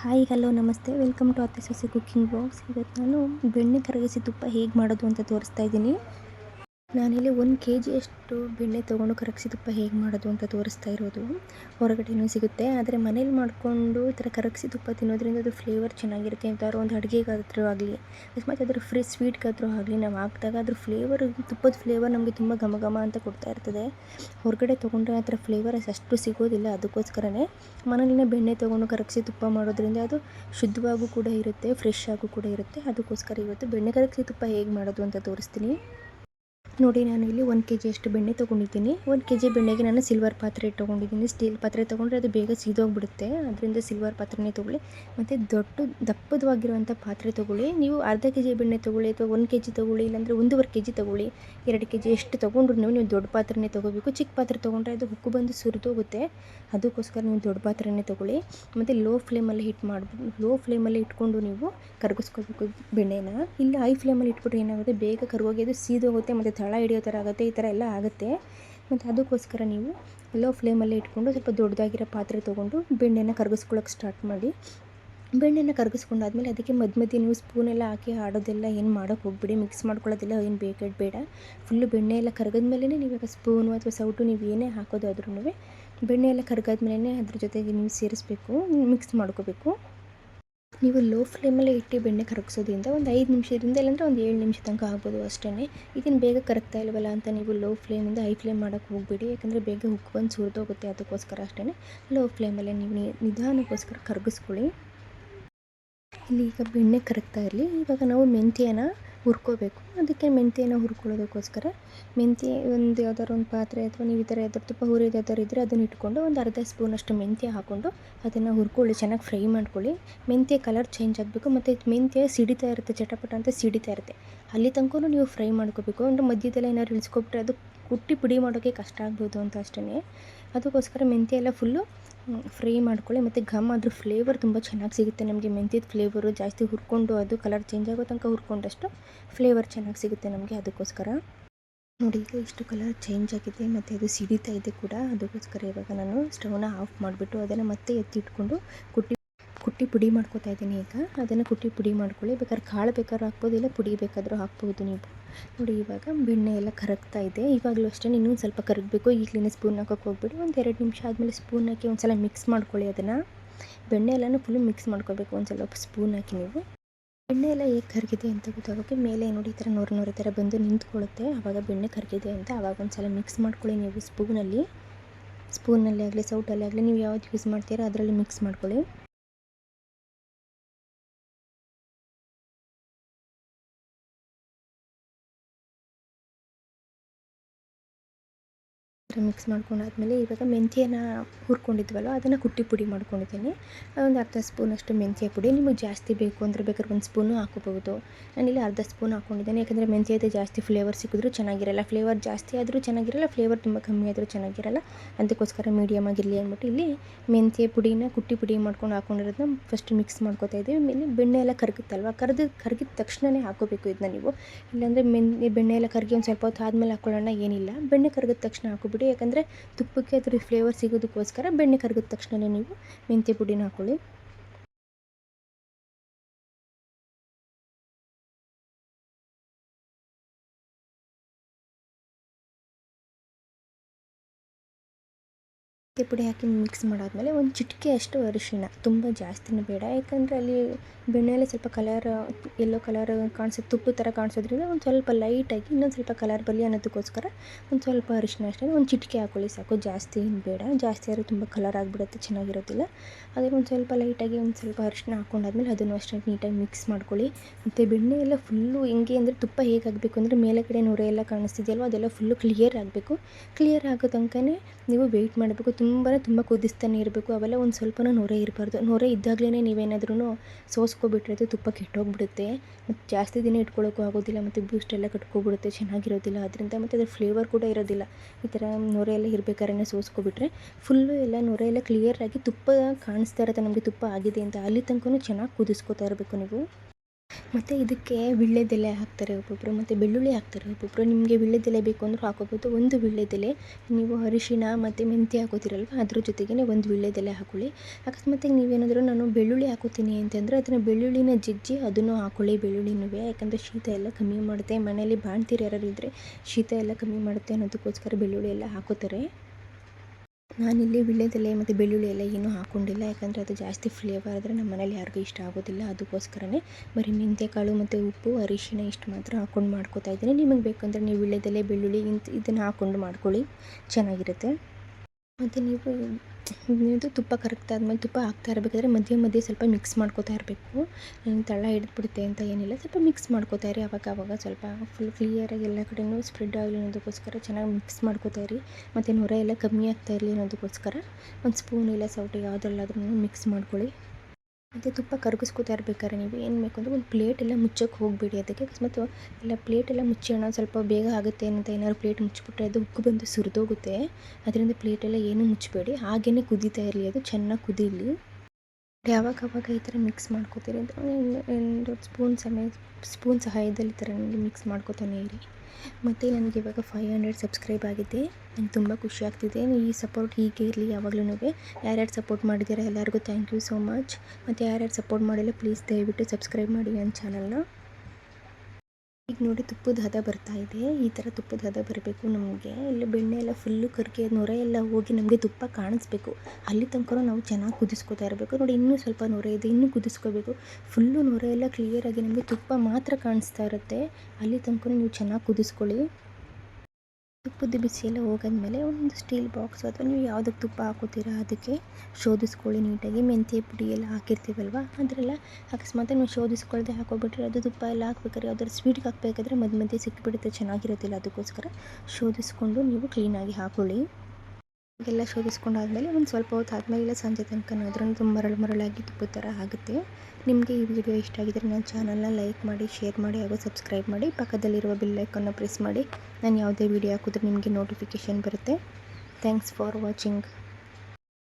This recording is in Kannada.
ಹಾಯ್, ಹಲೋ, ನಮಸ್ತೆ. ವೆಲ್ಕಮ್ ಟು ಅತ್ತೆ ಸೊಸೆ ಕುಕ್ಕಿಂಗ್ ಬಾಕ್ಸ್ ಇವತ್ತು ನಾನು ಬೆಣ್ಣೆ ಕರಗಿಸಿ ತುಪ್ಪ ಹೇಗೆ ಮಾಡೋದು ಅಂತ ತೋರಿಸ್ತಾ ಇದ್ದೀನಿ. ನಾನಿಲ್ಲಿ ಒಂದು ಕೆ ಜಿಯಷ್ಟು ಬೆಣ್ಣೆ ತೊಗೊಂಡು ಕರಗಿಸಿ ತುಪ್ಪ ಹೇಗೆ ಮಾಡೋದು ಅಂತ ತೋರಿಸ್ತಾ ಇರೋದು. ಹೊರಗಡೆನೂ ಸಿಗುತ್ತೆ. ಆದರೆ ಮನೇಲಿ ಮಾಡಿಕೊಂಡು ಈ ಥರ ಕರಗಿಸಿ ತುಪ್ಪ ತಿನ್ನೋದ್ರಿಂದ ಅದು ಫ್ಲೇವರ್ ಚೆನ್ನಾಗಿರುತ್ತೆ ಅಂತ ಒಂದು ಅಡುಗೆಗಾದ್ರೂ ಆಗಲಿ, ಅಕಸ್ಮಾತ್ ಅದ್ರ ಫ್ರೀ ಸ್ವೀಟ್ಗಾದರೂ ಆಗಲಿ ನಾವು ಹಾಕಿದಾಗ ಅದ್ರ ಫ್ಲೇವರ್ ತುಪ್ಪದ ಫ್ಲೇವರ್ ನಮಗೆ ತುಂಬ ಘಮ ಘಮ ಅಂತ ಕೊಡ್ತಾ ಇರ್ತದೆ. ಹೊರಗಡೆ ತೊಗೊಂಡ್ರೆ ಆ ಥರ ಫ್ಲೇವರ್ ಅಷ್ಟು ಸಿಗೋದಿಲ್ಲ ಅದಕ್ಕೋಸ್ಕರನೇ ಮನೇಲಿನ ಬೆಣ್ಣೆ ತೊಗೊಂಡು ಕರಗಿಸಿ ತುಪ್ಪ ಮಾಡೋದ್ರಿಂದ ಅದು ಶುದ್ಧವಾಗೂ ಕೂಡ ಇರುತ್ತೆ ಫ್ರೆಶ್ ಆಗೂ ಕೂಡ ಇರುತ್ತೆ. ಅದಕ್ಕೋಸ್ಕರ ಇವತ್ತು ಬೆಣ್ಣೆ ಕರಗಿಸಿ ತುಪ್ಪ ಹೇಗೆ ಮಾಡೋದು ಅಂತ ತೋರಿಸ್ತೀನಿ. ನೋಡಿ, ನಾನು ಇಲ್ಲಿ ಒಂದು ಕೆ ಜಿಯಷ್ಟು ಬೆಣ್ಣೆ ತೊಗೊಂಡಿದ್ದೀನಿ. ಒಂದು ಕೆ ಜಿ ಬೆಣ್ಣೆಗೆ ನಾನು ಸಿಲ್ವರ್ ಪಾತ್ರೆ ತೊಗೊಂಡಿದ್ದೀನಿ. ಸ್ಟೀಲ್ ಪಾತ್ರೆ ತೊಗೊಂಡ್ರೆ ಅದು ಬೇಗ ಸೀದೋಗ್ಬಿಡುತ್ತೆ. ಅದರಿಂದ ಸಿಲ್ವರ್ ಪಾತ್ರೆನೇ ತೊಗೊಳ್ಳಿ. ಮತ್ತು ದೊಡ್ಡ, ದಪ್ಪದವಾಗಿರುವಂಥ ಪಾತ್ರೆ ತೊಗೊಳ್ಳಿ. ನೀವು ಅರ್ಧ ಕೆ ಜಿ ಬೆಣ್ಣೆ ತೊಗೊಳ್ಳಿ ಅಥವಾ ಒಂದು ಕೆ ಜಿ ತೊಗೊಳ್ಳಿ, ಇಲ್ಲಾಂದರೆ ಒಂದೂವರೆ ಕೆ ಜಿ ತೊಗೊಳ್ಳಿ. ಎರಡು ಕೆ ಜಿ ಎಷ್ಟು ತೊಗೊಂಡ್ರು ನೀವು ನೀವು ದೊಡ್ಡ ಪಾತ್ರೆನೇ ತೊಗೋಬೇಕು. ಚಿಕ್ಕ ಪಾತ್ರೆ ತೊಗೊಂಡ್ರೆ ಅದು ಹುಕ್ಕು ಬಂದು ಸುರಿದೋಗುತ್ತೆ. ಅದಕ್ಕೋಸ್ಕರ ನೀವು ದೊಡ್ಡ ಪಾತ್ರೆನೇ ತೊಗೊಳ್ಳಿ. ಮತ್ತು ಲೋ ಫ್ಲೇಮಲ್ಲಿ ಹಿಟ್ ಮಾಡಿ ಲೋ ಫ್ಲೇಮಲ್ಲಿ ಇಟ್ಕೊಂಡು ನೀವು ಕರಗಿಸ್ಕೋಬೇಕು ಬೆಣ್ಣೆನ. ಇಲ್ಲಿ ಹೈ ಫ್ಲೇಮಲ್ಲಿ ಇಟ್ಬಿಟ್ರೆ ಏನಾಗುತ್ತೆ? ಬೇಗ ಕರಗೋಗಿ ಅದು ಸೀದೋಗುತ್ತೆ, ಮತ್ತು ತಳ ಹಿಡಿಯೋ ಥರ ಆಗುತ್ತೆ, ಈ ಥರ ಎಲ್ಲ ಆಗುತ್ತೆ. ಮತ್ತು ಅದಕ್ಕೋಸ್ಕರ ನೀವು ಲೋ ಫ್ಲೇಮಲ್ಲಿ ಇಟ್ಕೊಂಡು ಸ್ವಲ್ಪ ದೊಡ್ಡದಾಗಿರೋ ಪಾತ್ರೆ ತೊಗೊಂಡು ಬೆಣ್ಣೆನ ಕರಗಿಸ್ಕೊಳ್ಳೋಕೆ ಸ್ಟಾರ್ಟ್ ಮಾಡಿ. ಬೆಣ್ಣೆನ ಕರಗಿಸ್ಕೊಂಡಾದ್ಮೇಲೆ ಅದಕ್ಕೆ ಮಧ್ಯ ಮಧ್ಯೆ ನೀವು ಸ್ಪೂನೆಲ್ಲ ಹಾಕಿ ಆಡೋದೆಲ್ಲ ಏನು ಮಾಡೋಕ್ಕೆ ಹೋಗ್ಬಿಡಿ ಮಿಕ್ಸ್ ಮಾಡ್ಕೊಳ್ಳೋದೆಲ್ಲ ಏನು ಬೇಕೇ ಬೇಡ. ಫುಲ್ಲು ಬೆಣ್ಣೆ ಎಲ್ಲ ಕರಗಿದ್ಮೇಲೆ ನೀವು ಇವಾಗ ಸ್ಪೂನು ಅಥವಾ ಸೌಟು ನೀವು ಏನೇ ಹಾಕೋದಾದ್ರೂ ಬೆಣ್ಣೆ ಎಲ್ಲ ಕರಗಾದ್ಮೇಲೆ ಅದ್ರ ಜೊತೆಗೆ ನೀವು ಸೇರಿಸ್ಬೇಕು ಮಿಕ್ಸ್ ಮಾಡ್ಕೋಬೇಕು. ನೀವು ಲೋ ಫ್ಲೇಮಲ್ಲೇ ಇಟ್ಟು ಬೆಣ್ಣೆ ಕರಗಿಸೋದ್ರಿಂದ ಒಂದು ಐದು ನಿಮಿಷದಿಂದ ಇಲ್ಲಾಂದರೆ ಒಂದು ಏಳು ನಿಮಿಷ ತನಕ ಆಗ್ಬೋದು ಅಷ್ಟೇ ಇದನ್ನು ಬೇಗ ಕರಗ್ತಾ ಇಲ್ವಲ್ಲ ಅಂತ ನೀವು ಲೋ ಫ್ಲೇಮಿಂದ ಹೈ ಫ್ಲೇಮ್ ಮಾಡೋಕ್ಕೆ ಹೋಗಬೇಡಿ. ಯಾಕಂದರೆ ಬೇಗ ಉಕ್ಕು ಬಂದು ಸುರಿದೋಗುತ್ತೆ ಅದಕ್ಕೋಸ್ಕರ ಅಷ್ಟೇ ಲೋ ಫ್ಲೇಮಲ್ಲೇ ನೀವು ನಿಧಾನಕ್ಕೋಸ್ಕರ ಕರಗಿಸ್ಕೊಳ್ಳಿ. ಇಲ್ಲಿ ಈಗ ಬೆಣ್ಣೆ ಕರಗ್ತಾ ಇರಲಿ. ಇವಾಗ ನಾವು ಮೆಂತ್ಯನ ಹುರ್ಕೋಬೇಕು. ಅದಕ್ಕೆ ಮೆಂತ್ಯನ ಹುರ್ಕೊಳ್ಳೋದಕ್ಕೋಸ್ಕರ ಮೆಂತ್ಯ ಒಂದು ಯಾವ್ದಾದ್ರು ಒಂದು ಪಾತ್ರೆ ಅಥವಾ ನೀವು ಈ ಥರ ಯಾವ್ದಾದ್ರು ತುಪ್ಪ ಹುರಿಯೋದು ಯಾವ್ದಾದ್ರು ಇದ್ದರೆ ಅದನ್ನು ಇಟ್ಕೊಂಡು ಒಂದು ಅರ್ಧ ಸ್ಪೂನಷ್ಟು ಮೆಂತ್ಯ ಹಾಕ್ಕೊಂಡು ಅದನ್ನು ಹುರ್ಕೊಳ್ಳಿ, ಚೆನ್ನಾಗಿ ಫ್ರೈ ಮಾಡ್ಕೊಳ್ಳಿ. ಮೆಂತ್ಯ ಕಲರ್ ಚೇಂಜ್ ಆಗಬೇಕು ಮತ್ತು ಮೆಂತ್ಯ ಸಿಡಿತಾ ಇರುತ್ತೆ, ಚಟಪಟ ಅಂತ ಸಿಡಿತಾ ಇರುತ್ತೆ. ಅಲ್ಲಿ ತನಕ ನೀವು ಫ್ರೈ ಮಾಡ್ಕೋಬೇಕು. ಅಂದರೆ ಮಧ್ಯದಲ್ಲಿ ಏನಾದ್ರು ಇಳಿಸ್ಕೊಬಿಟ್ರೆ ಅದು ಕುಟ್ಟಿ ಪುಡಿ ಮಾಡೋಕ್ಕೆ ಕಷ್ಟ ಆಗ್ಬೋದು ಅಂತ ಅಷ್ಟೇ ಅದಕ್ಕೋಸ್ಕರ ಮೆಂತ್ಯ ಎಲ್ಲ ಫುಲ್ಲು ಫ್ರೈ ಮಾಡ್ಕೊಳ್ಳಿ. ಮತ್ತು ಘಮ್ ಅದ್ರ ಫ್ಲೇವರ್ ತುಂಬ ಚೆನ್ನಾಗಿ ಸಿಗುತ್ತೆ ನಮಗೆ. ಮೆಂತ್ಯದ ಫ್ಲೇವರು ಜಾಸ್ತಿ ಹುರ್ಕೊಂಡು ಅದು ಕಲರ್ ಚೇಂಜ್ ಆಗೋ ತನಕ ಹುರ್ಕೊಂಡಷ್ಟು ಫ್ಲೇವರ್ ಚೆನ್ನಾಗಿ ಸಿಗುತ್ತೆ ನಮಗೆ ಅದಕ್ಕೋಸ್ಕರ. ನೋಡಿ ಈಗ ಇಷ್ಟು ಕಲರ್ ಚೇಂಜ್ ಆಗಿದೆ, ಮತ್ತು ಅದು ಸಿಡಿತಾ ಇದೆ ಕೂಡ. ಅದಕ್ಕೋಸ್ಕರ ಇವಾಗ ನಾನು ಸ್ಟವ್ನ ಆಫ್ ಮಾಡಿಬಿಟ್ಟು ಅದನ್ನು ಮತ್ತೆ ಎತ್ತಿಟ್ಕೊಂಡು ಕುಟ್ಟಿ ಕುಟ್ಟಿ ಪುಡಿ ಮಾಡ್ಕೋತಾ ಇದ್ದೀನಿ ಈಗ. ಅದನ್ನು ಕುಟ್ಟಿ ಪುಡಿ ಮಾಡ್ಕೊಳ್ಳಿ. ಬೇಕಾದ್ರೆ ಕಾಳು ಬೇಕಾದ್ರೂ ಹಾಕ್ಬೋದು, ಇಲ್ಲ ಪುಡಿ ಬೇಕಾದರೂ ಹಾಕ್ಬೋದು ನೀವು. ನೋಡಿ, ಇವಾಗ ಬೆಣ್ಣೆ ಎಲ್ಲ ಕರಗ್ತಾ ಇದೆ. ಇವಾಗಲೂ ಅಷ್ಟೇ ಇನ್ನೊಂದು ಸ್ವಲ್ಪ ಕರಗಬೇಕು. ಈಗಲೇ ಸ್ಪೂನ್ ಹಾಕೋಕೆ ಹೋಗ್ಬಿಡಿ. ಒಂದು ಎರಡು ನಿಮಿಷ ಆದಮೇಲೆ ಸ್ಪೂನ್ ಹಾಕಿ ಒಂದು ಸಲ ಮಿಕ್ಸ್ ಮಾಡ್ಕೊಳ್ಳಿ ಅದನ್ನು. ಬೆಣ್ಣೆ ಎಲ್ಲನೂ ಫುಲ್ ಮಿಕ್ಸ್ ಮಾಡ್ಕೋಬೇಕು. ಒಂದು ಸ್ವಲ್ಪ ಸ್ಪೂನ್ ಹಾಕಿ ನೀವು. ಬೆಣ್ಣೆ ಎಲ್ಲ ಹೇಗೆ ಕರಗಿದೆ ಅಂತ ಗೊತ್ತಾಗೋಕೆ ಮೇಲೆ ನೋಡಿ, ಈ ಥರ ನೂರು ನೂರು ಥರ ಬಂದು ನಿಂತ್ಕೊಳ್ಳುತ್ತೆ. ಆವಾಗ ಬೆಣ್ಣೆ ಕರಗಿದೆ ಅಂತ ಆವಾಗ ಒಂದು ಸಲ ಮಿಕ್ಸ್ ಮಾಡ್ಕೊಳ್ಳಿ ನೀವು ಸ್ಪೂನಲ್ಲಿ ಸ್ಪೂನಲ್ಲಿ ಆಗಲಿ ಸೌಟಲ್ಲಿ ಆಗಲಿ, ನೀವು ಯಾವ್ದು ಯೂಸ್ ಮಾಡ್ತೀರೋ ಅದರಲ್ಲಿ ಮಿಕ್ಸ್ ಮಾಡ್ಕೊಳ್ಳಿ. ಮಿಕ್ಸ್ ಮಾಡ್ಕೊಂಡಾದ್ಮೇಲೆ ಇವಾಗ ಮೆಂತ್ಯನ ಹುರ್ಕೊಂಡಿದ್ವಲ್ಲ, ಅದನ್ನು ಕುಟ್ಟಿ ಪುಡಿ ಮಾಡ್ಕೊಂಡಿದ್ದೀನಿ. ಒಂದು ಅರ್ಧ ಸ್ಪೂನಷ್ಟು ಮೆಂತ್ಯ ಪುಡಿ, ನಿಮಗೆ ಜಾಸ್ತಿ ಬೇಕು ಅಂದರೆ ಬೇಕಾದ್ರೆ ಒಂದು ಸ್ಪೂನು ಹಾಕೋಬಹುದು. ನಾನಿಲ್ಲಿ ಅರ್ಧ ಸ್ಪೂನ್ ಹಾಕ್ಕೊಂಡಿದ್ದೇನೆ ಯಾಕಂದರೆ ಮೆಂತ್ಯದ ಜಾಸ್ತಿ ಫ್ಲೇವರ್ ಸಿಕ್ಕಿದ್ರೂ ಚೆನ್ನಾಗಿರಲ್ಲ. ಫ್ಲೇವರ್ ಜಾಸ್ತಿ ಆದರೂ ಚೆನ್ನಾಗಿರಲ್ಲ, ಫ್ಲೇವರ್ ತುಂಬ ಕಮ್ಮಿ ಆದರೂ ಚೆನ್ನಾಗಿರಲ್ಲ. ಅದಕ್ಕೋಸ್ಕರ ಮೀಡಿಯಮ್ ಆಗಿರಲಿ ಅಂದ್ಬಿಟ್ಟು ಇಲ್ಲಿ ಮೆಂತ್ಯ ಪುಡಿನ ಕುಟ್ಟಿ ಪುಡಿ ಮಾಡ್ಕೊಂಡು ಹಾಕೊಂಡಿರೋದನ್ನ ಫಸ್ಟ್ ಮಿಕ್ಸ್ ಮಾಡ್ಕೊತಾ ಇದ್ದೀವಿ. ಮೇಲೆ ಬೆಣ್ಣೆ ಎಲ್ಲ ಕರಗುತ್ತಲ್ವ, ಕರೆದು ಕರಗಿದ ತಕ್ಷಣವೇ ಹಾಕೋಬೇಕು ಇದನ್ನ ನೀವು. ಇಲ್ಲಾಂದರೆ ಮೆನ್ ಬೆಣ್ಣೆ ಎಲ್ಲ ಕರಗಿ ಒಂದು ಸ್ವಲ್ಪ ಹೊತ್ತು ಆದಮೇಲೆ ಹಾಕೊಳ್ಳೋಣ ಏನಿಲ್ಲ. ಬೆಣ್ಣೆ ಕರಗಿದ ತಕ್ಷಣ ಹಾಕೋಬಿಡಿ ಯಾಕಂದರೆ ತುಪ್ಪಕ್ಕೆ ಅದ್ರ ಫ್ಲೇವರ್ ಸಿಗೋದಕ್ಕೋಸ್ಕರ ಬೆಣ್ಣೆ ಕರಗಿದ ತಕ್ಷಣವೇ ನೀವು ಮೆಂತ್ಯ ಪುಡಿನ ಹಾಕೊಳ್ಳಿ ಪುಡಿ ಹಾಕಿ ಮಿಕ್ಸ್ ಮಾಡಾದ್ಮೇಲೆ ಒಂದು ಚಿಟಿಕೆ ಅಷ್ಟು ಅರಿಶಿಣ, ತುಂಬ ಜಾಸ್ತಿನೂ ಬೇಡ. ಯಾಕಂದರೆ ಅಲ್ಲಿ ಬೆಣ್ಣೆಯಲ್ಲಿ ಸ್ವಲ್ಪ ಕಲರ್ ಎಲ್ಲೋ ಕಲರ್ ಕಾಣಿಸುತ್ತೆ ತುಪ್ಪ ಥರ ಕಾಣಿಸೋದ್ರಿಂದ ಒಂದು ಸ್ವಲ್ಪ ಲೈಟಾಗಿ ಇನ್ನೊಂದು ಸ್ವಲ್ಪ ಕಲರ್ ಬಲಿ ಅನ್ನೋದಕ್ಕೋಸ್ಕರ ಒಂದು ಸ್ವಲ್ಪ ಅರಿಶಿಣ ಅಷ್ಟೇ ಒಂದು ಚಿಟಿಕೆ ಹಾಕೊಳ್ಳಿ ಸಾಕು. ಜಾಸ್ತಿ ಏನು ಬೇಡ. ಜಾಸ್ತಿ ಆದರೂ ತುಂಬ ಕಲರ್ ಆಗಿಬಿಡುತ್ತೆ, ಚೆನ್ನಾಗಿರೋದಿಲ್ಲ. ಅದೇ ಒಂದು ಸ್ವಲ್ಪ ಲೈಟಾಗಿ ಒಂದು ಸ್ವಲ್ಪ ಅರಿಶಿಣ ಹಾಕೊಂಡಾದ್ಮೇಲೆ ಅದನ್ನು ಅಷ್ಟೇ ನೀಟಾಗಿ ಮಿಕ್ಸ್ ಮಾಡ್ಕೊಳ್ಳಿ. ಮತ್ತು ಬೆಣ್ಣೆ ಎಲ್ಲ ಫುಲ್ಲು ಹೆಂಗೆ ಅಂದರೆ ತುಪ್ಪ ಹೇಗಾಗಬೇಕು ಅಂದರೆ ಮೇಲೆ ಕಡೆ ನೊರೆ ಎಲ್ಲ ಕಾಣಿಸ್ತಿದೆಯಲ್ವ, ಅದೆಲ್ಲ ಫುಲ್ಲು ಕ್ಲಿಯರ್ ಆಗಬೇಕು. ಕ್ಲಿಯರ್ ಆಗೋ ತನಕನೇ ನೀವು ವೆಯ್ಟ್ ಮಾಡಬೇಕು. ತುಂಬಾ ತುಂಬ ಕುದಿಸ್ತಾನೆ ಇರಬೇಕು. ಅವೆಲ್ಲ ಒಂದು ಸ್ವಲ್ಪನೂ ನೊರೆ ಇರಬಾರ್ದು. ನೊರೆ ಇದ್ದಾಗಲೇ ನೀವೇನಾದ್ರೂ ಸೋಸ್ಕೊಬಿಟ್ರೆ ಅದು ತುಪ್ಪ ಕೆಟ್ಟೋಗ್ಬಿಡುತ್ತೆ. ಮತ್ತು ಜಾಸ್ತಿ ದಿನ ಇಟ್ಕೊಳ್ಳೋಕ್ಕೂ ಆಗೋದಿಲ್ಲ, ಮತ್ತು ಬೂಸ್ಟ್ ಎಲ್ಲ ಕಟ್ಕೊಬಿಡುತ್ತೆ, ಚೆನ್ನಾಗಿರೋದಿಲ್ಲ. ಅದರಿಂದ ಮತ್ತು ಅದರ ಫ್ಲೇವರ್ ಕೂಡ ಇರೋದಿಲ್ಲ. ಈ ಥರ ನೊರೆ ಎಲ್ಲ ಇರಬೇಕಾದ್ರೆ ಸೋಸ್ಕೊಬಿಟ್ರೆ ಫುಲ್ಲು ಎಲ್ಲ ನೊರೆ ಎಲ್ಲ ಕ್ಲಿಯರಾಗಿ ತುಪ್ಪ ಕಾಣಿಸ್ತಾ ಇರುತ್ತೆ. ನಮಗೆ ತುಪ್ಪ ಆಗಿದೆ ಅಂತ, ಅಲ್ಲಿ ತನಕ ಚೆನ್ನಾಗಿ ಕುದಿಸ್ಕೊತಾ ಇರಬೇಕು ನೀವು. ಮತ್ತು ಇದಕ್ಕೆ ವೀಳ್ಯದೆಲೆ ಹಾಕ್ತಾರೆ ಒಬ್ಬೊಬ್ಬರು ಮತ್ತು ಬೆಳ್ಳುಳ್ಳಿ ಹಾಕ್ತಾರೆ ಒಬ್ಬೊಬ್ಬರು ನಿಮಗೆ ವೀಳ್ಯದೆಲೆ ಬೇಕು ಅಂದರೂ ಹಾಕೋಬೋದು. ಒಂದು ವೀಳ್ಯದೆಲೆ ನೀವು ಅರಿಶಿಣ ಮತ್ತು ಮೆಂತ್ಯ ಹಾಕೋತಿರಲ್ವ? ಅದ್ರ ಜೊತೆಗೇ ಒಂದು ವೀಳ್ಯದೆಲೆ ಹಾಕೊಳ್ಳಿ. ಅಕಸ್ಮಾತಾಗಿ ನೀವೇನಾದರೂ ನಾನು ಬೆಳ್ಳುಳ್ಳಿ ಹಾಕೋತೀನಿ ಅಂತಂದರೆ ಅದನ್ನು ಬೆಳ್ಳುಳ್ಳಿನ ಜಜ್ಜಿ ಅದನ್ನು ಹಾಕೊಳ್ಳಿ ಬೆಳ್ಳುಳ್ಳಿನೂ ಯಾಕಂದರೆ ಶೀತ ಎಲ್ಲ ಕಮ್ಮಿ ಮಾಡುತ್ತೆ. ಮನೇಲಿ ಬಾಣ್ತೀರು ಯಾರು ಇದ್ದರೆ ಶೀತ ಎಲ್ಲ ಕಮ್ಮಿ ಮಾಡುತ್ತೆ ಅನ್ನೋದಕ್ಕೋಸ್ಕರ ಬೆಳ್ಳುಳ್ಳಿ ಎಲ್ಲ ಹಾಕೋತಾರೆ. ನಾನಿಲ್ಲಿ ವೀಳ್ಯದೆಲೆ ಮತ್ತು ಬೆಳ್ಳುಳ್ಳಿ ಎಲ್ಲ ಏನೂ ಹಾಕ್ಕೊಂಡಿಲ್ಲ ಯಾಕಂದರೆ ಅದು ಜಾಸ್ತಿ ಫ್ಲೇವರ್ ಆದರೆ ನಮ್ಮ ಮನೇಲಿ ಯಾರಿಗೂ ಇಷ್ಟ ಆಗೋದಿಲ್ಲ. ಅದಕ್ಕೋಸ್ಕರನೇ ಬರೀ ಮೆಂತ್ಯಕಾಳು ಮತ್ತು ಉಪ್ಪು ಅರಿಶಿಣ ಇಷ್ಟು ಮಾತ್ರ ಹಾಕ್ಕೊಂಡು ಮಾಡ್ಕೊತಾ ಇದ್ದೀನಿ. ನಿಮಗೆ ಬೇಕಂದರೆ ನೀವು ವೀಳ್ಯದೆಲೆ, ಬೆಳ್ಳುಳ್ಳಿ ಇಂತ ಇದನ್ನು ಹಾಕ್ಕೊಂಡು ಮಾಡ್ಕೊಳ್ಳಿ. ಚೆನ್ನಾಗಿರುತ್ತೆ. ಮತ್ತು ನೀವು ಇದು ತುಪ್ಪ ಕರಗ್ತಾದ್ಮೇಲೆ ತುಪ್ಪ ಹಾಕ್ತಾ ಇರಬೇಕಾದ್ರೆ ಮಧ್ಯೆ ಮಧ್ಯೆ ಸ್ವಲ್ಪ ಮಿಕ್ಸ್ ಮಾಡ್ಕೋತಾ ಇರಬೇಕು. ತಳ ಹಿಡಿದ್ಬಿಡುತ್ತೆ ಅಂತ ಏನಿಲ್ಲ, ಸ್ವಲ್ಪ ಮಿಕ್ಸ್ ಮಾಡ್ಕೋತಾ ಇರಿ. ಅವಾಗ ಅವಾಗ ಸ್ವಲ್ಪ ಫುಲ್ ಕ್ಲಿಯರಾಗಿ ಎಲ್ಲ ಕಡೆಯೂ ಸ್ಪ್ರೆಡ್ ಆಗಲಿ ಅನ್ನೋದಕ್ಕೋಸ್ಕರ ಚೆನ್ನಾಗಿ ಮಿಕ್ಸ್ ಮಾಡ್ಕೋತಾ ಇರಿ. ಮತ್ತು ನೊರೆ ಎಲ್ಲ ಕಮ್ಮಿ ಆಗ್ತಾ ಇರಲಿ ಅನ್ನೋದಕ್ಕೋಸ್ಕರ ಒಂದು ಸ್ಪೂನ್ ಇಲ್ಲ ಸೌಟು ಯಾವುದ್ರಲ್ಲಾದ್ರೂ ಮಿಕ್ಸ್ ಮಾಡ್ಕೊಳ್ಳಿ. ಮತ್ತು ತುಪ್ಪ ಕರಗಿಸ್ಕೋತಾ ಇರ್ಬೇಕಾದ್ರೆ ನೀವು ಏನು ಬೇಕು ಅಂದರೆ ಒಂದು ಪ್ಲೇಟ್ ಎಲ್ಲ ಮುಚ್ಚೋಕ್ಕೆ ಹೋಗಬೇಡಿ. ಅದಕ್ಕೆ ಅಕಸ್ಮಾತ್ ಎಲ್ಲ ಪ್ಲೇಟ್ ಎಲ್ಲ ಮುಚ್ಚೋಣ ಸ್ವಲ್ಪ ಬೇಗ ಆಗುತ್ತೆ ಅಂತ ಏನಾದ್ರು ಪ್ಲೇಟ್ ಮುಚ್ಚಿಬಿಟ್ರೆ ಅದು ಉಕ್ಕು ಬಂದು ಸುರಿದೋಗುತ್ತೆ. ಅದರಿಂದ ಪ್ಲೇಟೆಲ್ಲ ಏನೂ ಮುಚ್ಚಬೇಡಿ. ಹಾಗೇ ಕುದೀತಾ ಇರಲಿ. ಅದು ಚೆನ್ನಾಗಿ ಕುದೀಲಿ. ಯಾವಾಗ ಅವಾಗ ಈ ಥರ ಮಿಕ್ಸ್ ಮಾಡ್ಕೋತೀರಿ ಅಂತ ಒಂದು ಸ್ಪೂನ್ ಸಮಯ ಸ್ಪೂನ್ ಸಹಾಯದಲ್ಲಿ ಈ ಥರ ನನಗೆ ಮಿಕ್ಸ್ ಮಾಡ್ಕೋತಾನೆ ಇರಿ. ಮತ್ತು ನನಗೆ ಇವಾಗ ಫೈವ್ ಹಂಡ್ರೆಡ್ ಸಬ್ಸ್ಕ್ರೈಬ್ ಆಗಿದೆ. ನಂಗೆ ತುಂಬ ಖುಷಿ ಆಗ್ತಿದೆ. ಈ ಸಪೋರ್ಟ್ ಹೀಗೆ ಇರಲಿ ಯಾವಾಗಲೂ ಯಾರ್ಯಾರು ಸಪೋರ್ಟ್ ಮಾಡಿದ್ದೀರಾ ಎಲ್ಲರಿಗೂ ಥ್ಯಾಂಕ್ ಯು ಸೋ ಮಚ್ ಮತ್ತು ಯಾರ್ಯಾರು ಸಪೋರ್ಟ್ ಮಾಡಿಲ್ಲ ಪ್ಲೀಸ್ ದಯವಿಟ್ಟು ಸಬ್ಸ್ಕ್ರೈಬ್ ಮಾಡಿ ನನ್ನ ಚಾನಲ್ನ ಈಗ ನೋಡಿ ತುಪ್ಪದ ಹದ ಬರ್ತಾ ಇದೆ. ಈ ಥರ ತುಪ್ಪದ ಹದ ಬರಬೇಕು ನಮಗೆ. ಇಲ್ಲಿ ಬೆಣ್ಣೆ ಎಲ್ಲ ಫುಲ್ಲು ಕರ್ಗೆ ನೊರೆ ಎಲ್ಲ ಹೋಗಿ ನಮಗೆ ತುಪ್ಪ ಕಾಣಿಸ್ಬೇಕು. ಅಲ್ಲಿ ತನಕ ನಾವು ಚೆನ್ನಾಗಿ ಕುದಿಸ್ಕೊತಾ ಇರಬೇಕು. ನೋಡಿ ಇನ್ನೂ ಸ್ವಲ್ಪ ನೊರೆ ಇದೆ, ಇನ್ನೂ ಕುದಿಸ್ಕೋಬೇಕು. ಫುಲ್ಲು ನೊರೆ ಎಲ್ಲ ಕ್ಲಿಯರಾಗಿ ನಮಗೆ ತುಪ್ಪ ಮಾತ್ರ ಕಾಣಿಸ್ತಾ ಇರುತ್ತೆ. ಅಲ್ಲಿ ತನಕ ನೀವು ಚೆನ್ನಾಗಿ ಕುದಿಸ್ಕೊಳ್ಳಿ. ತುಪ್ಪದ ಬಿಸಿ ಎಲ್ಲ ಹೋಗಾದ್ಮೇಲೆ ಒಂದು ಸ್ಟೀಲ್ ಬಾಕ್ಸ್ ಅಥವಾ ನೀವು ಯಾವುದಕ್ಕೆ ತುಪ್ಪ ಹಾಕೋತೀರಾ ಅದಕ್ಕೆ ಶೋಧಿಸ್ಕೊಳ್ಳಿ ನೀಟಾಗಿ. ಮೆಂತ್ಯ ಪುಡಿ ಎಲ್ಲ ಹಾಕಿರ್ತೀವಲ್ವ? ಅದರೆಲ್ಲ ಅಕಸ್ಮಾತ್ ನೀವು ಶೋಧಿಸ್ಕೊಳ್ದೆ ಹಾಕೋಬಿಟ್ರೆ ಅದು ತುಪ್ಪ ಎಲ್ಲ ಹಾಕ್ಬೇಕಾದ್ರೆ ಯಾವ್ದಾದ್ರು ಸ್ವೀಟ್ಗೆ ಹಾಕಬೇಕಾದ್ರೆ ಮಧ್ಯ ಮಧ್ಯೆ ಸಿಕ್ಕಿಬಿಡುತ್ತೆ ಚೆನ್ನಾಗಿರೋದಿಲ್ಲ ಅದಕ್ಕೋಸ್ಕರ. ಶೋಧಿಸ್ಕೊಂಡು ನೀವು ಕ್ಲೀನಾಗಿ ಹಾಕೊಳ್ಳಿ. ಎಲ್ಲ ಶೋಧಿಸ್ಕೊಂಡಾದ್ಮೇಲೆ ಒಂದು ಸ್ವಲ್ಪ ಹೊತ್ತು ಆದಮೇಲೆ ಇಲ್ಲ, ಸಂಜೆ ತನಕ ಅದರಂತೂ ಮರಳು ಮರಳಾಗಿ ತುಪ್ಪದ ಥರ ಆಗುತ್ತೆ. ನಿಮಗೆ ಈ ವಿಡಿಯೋ ಇಷ್ಟ ಆಗಿದ್ರೆ ನನ್ನ ಚಾನಲ್ನ ಲೈಕ್ ಮಾಡಿ, ಶೇರ್ ಮಾಡಿ ಹಾಗೂ ಸಬ್ಸ್ಕ್ರೈಬ್ ಮಾಡಿ. ಪಕ್ಕದಲ್ಲಿರುವ ಬಿಲ್ಲೈಕನ್ನು ಪ್ರೆಸ್ ಮಾಡಿ. ನಾನು ಯಾವುದೇ ವಿಡಿಯೋ ಹಾಕಿದ್ರೆ ನಿಮಗೆ ನೋಟಿಫಿಕೇಷನ್ ಬರುತ್ತೆ. Thanks for watching